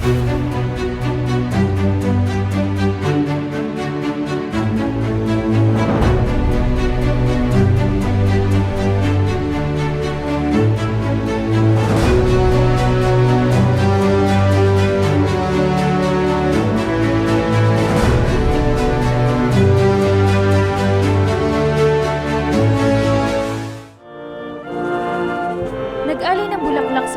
Nag-alay ng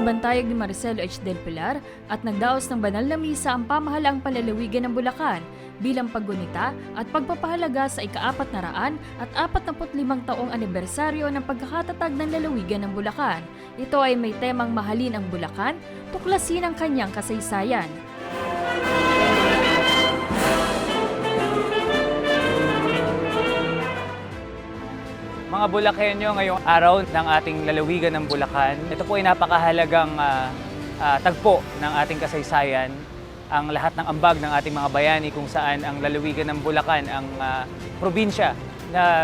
sa bantayog ni Marcelo H. Del Pilar at nagdaos ng banal na misa ang pamahalaang palalawigan ng Bulacan bilang paggunita at pagpapahalaga sa ikaapat na raan at apat limang taong anibersaryo ng pagkakatatag ng lalawigan ng Bulacan. Ito ay may temang mahalin ang Bulacan, tuklasin ang kanyang kasaysayan. Mga Bulakenyo, ngayong araw ng ating lalawigan ng Bulacan, ito po ay napakahalagang ah, ah, tagpo ng ating kasaysayan, ang lahat ng ambag ng ating mga bayani kung saan ang lalawigan ng Bulacan ang ah, probinsya na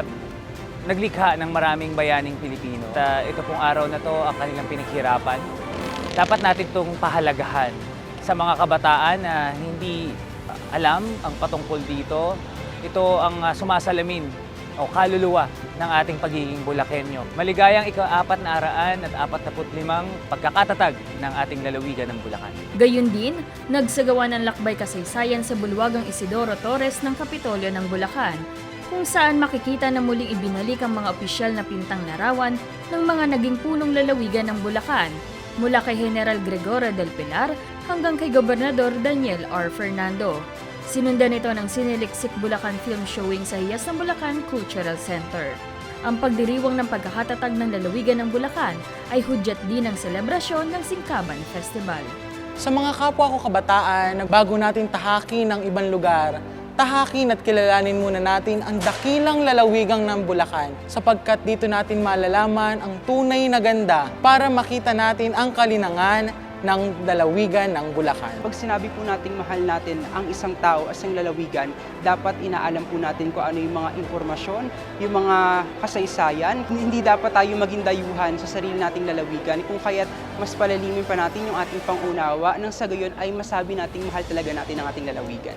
naglikha ng maraming bayaning Pilipino. At, ah, ito pong araw na to ang kanilang pinaghirapan. Dapat natin itong pahalagahan sa mga kabataan na hindi alam ang patungkol dito. Ito ang ah, sumasalamin o kaluluwa ng ating pagiging Bulakenyo. Maligayang ika-apat na araan at apat na limang pagkakatatag ng ating lalawigan ng Bulacan. Gayun din, nagsagawa ng lakbay kasaysayan sa bulwagang Isidoro Torres ng Kapitolyo ng Bulacan, kung saan makikita na muling ibinalik ang mga opisyal na pintang larawan ng mga naging punong lalawigan ng Bulacan, mula kay General Gregorio del Pilar hanggang kay Gobernador Daniel R. Fernando. Sinundan ito ng Siniliksik Bulacan Film Showing sa Hiyas ng Bulacan Cultural Center. Ang pagdiriwang ng pagkakatatag ng lalawigan ng Bulacan ay hudyat din ng selebrasyon ng Singkaban Festival. Sa mga kapwa ko kabataan, bago natin tahakin ang ibang lugar, tahakin at kilalanin muna natin ang dakilang lalawigang ng Bulacan sapagkat dito natin malalaman ang tunay na ganda para makita natin ang kalinangan ng lalawigan ng Bulacan. Pag sinabi po nating mahal natin ang isang tao as ang lalawigan, dapat inaalam po natin kung ano yung mga impormasyon, yung mga kasaysayan. Hindi dapat tayo maging dayuhan sa sarili nating lalawigan, kung kaya't mas palalimin pa natin yung ating pangunawa nang sa gayon ay masabi nating mahal talaga natin ang ating lalawigan.